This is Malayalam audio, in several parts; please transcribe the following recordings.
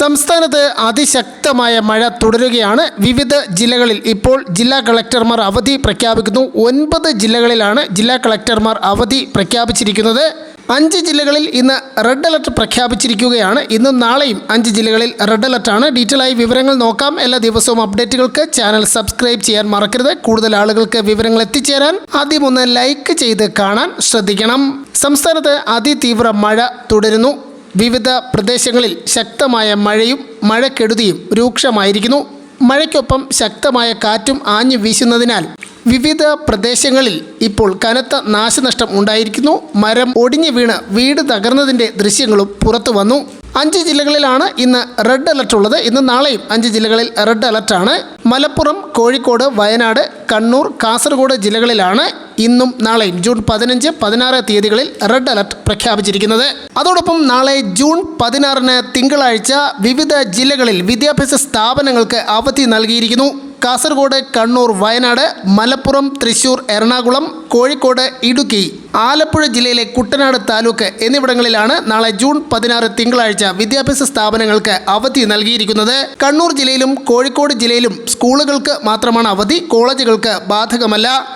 സംസ്ഥാനത്ത് അതിശക്തമായ മഴ തുടരുകയാണ്. വിവിധ ജില്ലകളിൽ ഇപ്പോൾ ജില്ലാ കളക്ടർമാർ അവധി പ്രഖ്യാപിക്കുന്നു. ഒൻപത് ജില്ലകളിലാണ് ജില്ലാ കളക്ടർമാർ അവധി പ്രഖ്യാപിച്ചിരിക്കുന്നത്. അഞ്ച് ജില്ലകളിൽ ഇന്ന് റെഡ് അലർട്ട് പ്രഖ്യാപിച്ചിരിക്കുകയാണ്. ഇന്നും നാളെയും അഞ്ച് ജില്ലകളിൽ റെഡ് അലർട്ടാണ്. ഡീറ്റെയിൽ ആയി വിവരങ്ങൾ നോക്കാം. എല്ലാ ദിവസവും അപ്ഡേറ്റുകൾക്ക് ചാനൽ സബ്സ്ക്രൈബ് ചെയ്യാൻ മറക്കരുത്. കൂടുതൽ ആളുകൾക്ക് വിവരങ്ങൾ എത്തിച്ചേരാൻ ആദ്യം ഒന്ന് ലൈക്ക് ചെയ്ത് കാണാൻ ശ്രദ്ധിക്കണം. സംസ്ഥാനത്ത് അതിതീവ്ര മഴ തുടരുന്നു. വിവിധ പ്രദേശങ്ങളിൽ ശക്തമായ മഴയും മഴക്കെടുതിയും രൂക്ഷമായിരിക്കുന്നു. മഴയ്ക്കൊപ്പം ശക്തമായ കാറ്റും ആഞ്ഞു വീശുന്നതിനാൽ വിവിധ പ്രദേശങ്ങളിൽ ഇപ്പോൾ കനത്ത നാശനഷ്ടം ഉണ്ടായിരിക്കുന്നു. മരം ഒടിഞ്ഞു വീണ് വീട് തകർന്നതിന്റെ ദൃശ്യങ്ങളും പുറത്തു വന്നു. അഞ്ച് ജില്ലകളിലാണ് ഇന്ന് റെഡ് അലർട്ട് ഉള്ളത്. ഇന്ന് നാളെയും അഞ്ച് ജില്ലകളിൽ റെഡ് അലർട്ടാണ്. മലപ്പുറം കോഴിക്കോട് വയനാട് കണ്ണൂർ കാസർഗോഡ് ജില്ലകളിലാണ് ഇന്നും നാളെയും ജൂൺ പതിനഞ്ച് പതിനാറ് തീയതികളിൽ റെഡ് അലർട്ട് പ്രഖ്യാപിച്ചിരിക്കുന്നത്. അതോടൊപ്പം നാളെ ജൂൺ പതിനാറിന് തിങ്കളാഴ്ച വിവിധ ജില്ലകളിൽ വിദ്യാഭ്യാസ സ്ഥാപനങ്ങൾക്ക് അവധി നൽകിയിരിക്കുന്നു. കാസർഗോഡ് കണ്ണൂർ വയനാട് മലപ്പുറം തൃശൂർ എറണാകുളം കോഴിക്കോട് ഇടുക്കി ആലപ്പുഴ ജില്ലയിലെ കുട്ടനാട് താലൂക്ക് എന്നിവിടങ്ങളിലാണ് നാളെ ജൂൺ പതിനാറ് തിങ്കളാഴ്ച വിദ്യാഭ്യാസ സ്ഥാപനങ്ങൾക്ക് അവധി നൽകിയിരിക്കുന്നത്. കണ്ണൂർ ജില്ലയിലും കോഴിക്കോട് ജില്ലയിലും സ്കൂളുകൾക്ക് മാത്രമാണ് അവധി കോളേജുകൾക്ക് ബാധകമല്ല.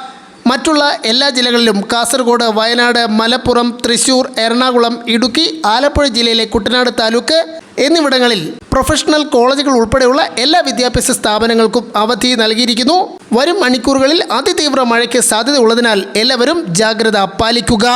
മറ്റുള്ള എല്ലാ ജില്ലകളിലും കാസർഗോഡ് വയനാട് മലപ്പുറം തൃശൂർ എറണാകുളം ഇടുക്കി ആലപ്പുഴ ജില്ലയിലെ കുട്ടനാട് താലൂക്ക് എന്നിവിടങ്ങളിൽ പ്രൊഫഷണൽ കോളേജുകൾ ഉൾപ്പെടെയുള്ള എല്ലാ വിദ്യാഭ്യാസ സ്ഥാപനങ്ങൾക്കും അവധി നൽകിയിരിക്കുന്നു. വരും മണിക്കൂറുകളിൽ അതിതീവ്ര മഴയ്ക്ക് സാധ്യതയുള്ളതിനാൽ എല്ലാവരും ജാഗ്രത പാലിക്കുക.